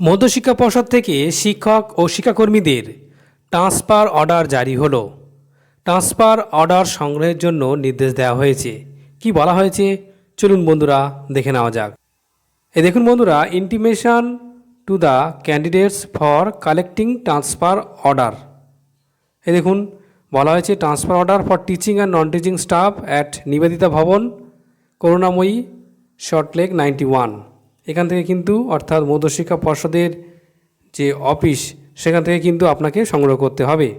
মধ্যশিক্ষা পর্ষদ থেকে শিক্ষক ও শিক্ষাকর্মীদের ট্রান্সফার অর্ডার জারি হলো। ট্রান্সফার অর্ডার সংগ্রহের জন্য নির্দেশ দেওয়া হয়েছে। কি বলা হয়েছে? চলুন বন্ধুরা দেখে নেওয়া যাক। এ দেখুন বন্ধুরা intimation to the candidates for collecting transfer order এ দেখুন, বলা হয়েছে transfer order for teaching and non teaching staff at Nivedita Bhavan Karunamoyee Salt Lake ninety one এখান থেকে কিন্তু অর্থাৎ মধ্যশিক্ষা পর্ষদের যে অফিস, সেখান থেকে কিন্তু আপনাকে সংগ্রহ করতে হবে।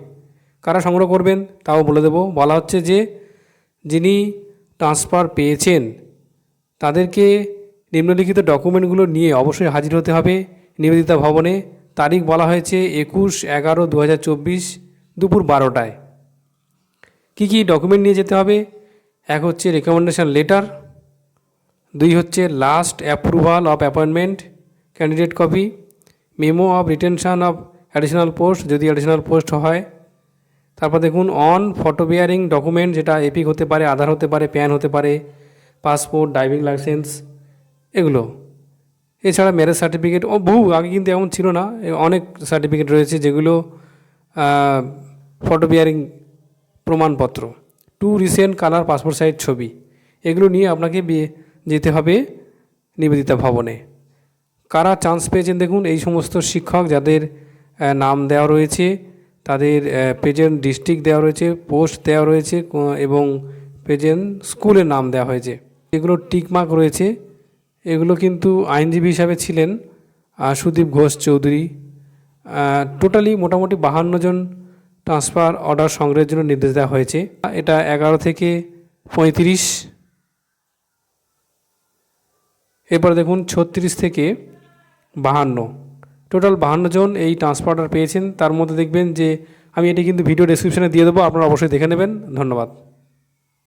কারা সংগ্রহ করবেন? তাও বলে দেবো। বলা হচ্ছে যে, যিনি ট্রান্সফার পেয়েছেন, তাদেরকে নিম্নলিখিত ডকুমেন্টগুলো নিয়ে অবশ্যই হাজির হতে হবে নিবেদিতা ভবনে। তারিখ বলা হয়েছে একুশ এগারো দু দুপুর বারোটায়। কী কী ডকুমেন্ট নিয়ে যেতে হবে? এক হচ্ছে রেকমেন্ডেশন লেটার দুই হচ্ছে last approval of appointment candidate copy memo of retention of additional post যদি অ্যাডিশনাল পোস্ট হয়। তারপর দেখুন অন ফটো বিয়ারিং ডকুমেন্ট যেটা এপিক হতে পারে, আধার হতে পারে প্যান হতে পারে পাসপোর্ট ড্রাইভিং লাইসেন্স এগুলো। এছাড়া ম্যারেজ সার্টিফিকেট ও বহু, আগে কিন্তু এমন ছিল না অনেক সার্টিফিকেট রয়েছে যেগুলো ফটো বিয়ারিং প্রমাণপত্র। Two recent colour passport size ছবি। এগুলো নিয়ে আপনাকে যেতে হবে নিবেদিতা ভবনে। কারা চান্স পেয়েছেন দেখুন, এই সমস্ত শিক্ষক যাদের নাম দেওয়া রয়েছে, তাদের প্রেজেন্ট ডিস্ট্রিক্ট দেওয়া রয়েছে পোস্ট দেওয়া রয়েছে এবং প্রেজেন্ট স্কুলের নাম দেওয়া হয়েছে। এগুলো টিকমার্ক রয়েছে। এগুলো কিন্তু আইনজীবী হিসাবে ছিলেন সুদীপ ঘোষ চৌধুরী। টোটালি মোটামুটি বাহান্ন জন ট্রান্সফার অর্ডার সংগ্রহের জন্য নির্দেশ দেওয়া হয়েছে। এটা এগারো থেকে পঁয়ত্রিশ। এরপর দেখুন ছত্রিশ থেকে বাহান্ন। টোটাল বাহান্ন জন এই ট্রান্সফার্টার পেয়েছেন। তার মধ্যে দেখবেন যে, আমি এটি কিন্তু ভিডিও ডিসক্রিপশানে দিয়ে দেবো, আপনারা অবশ্যই দেখে নেবেন। ধন্যবাদ।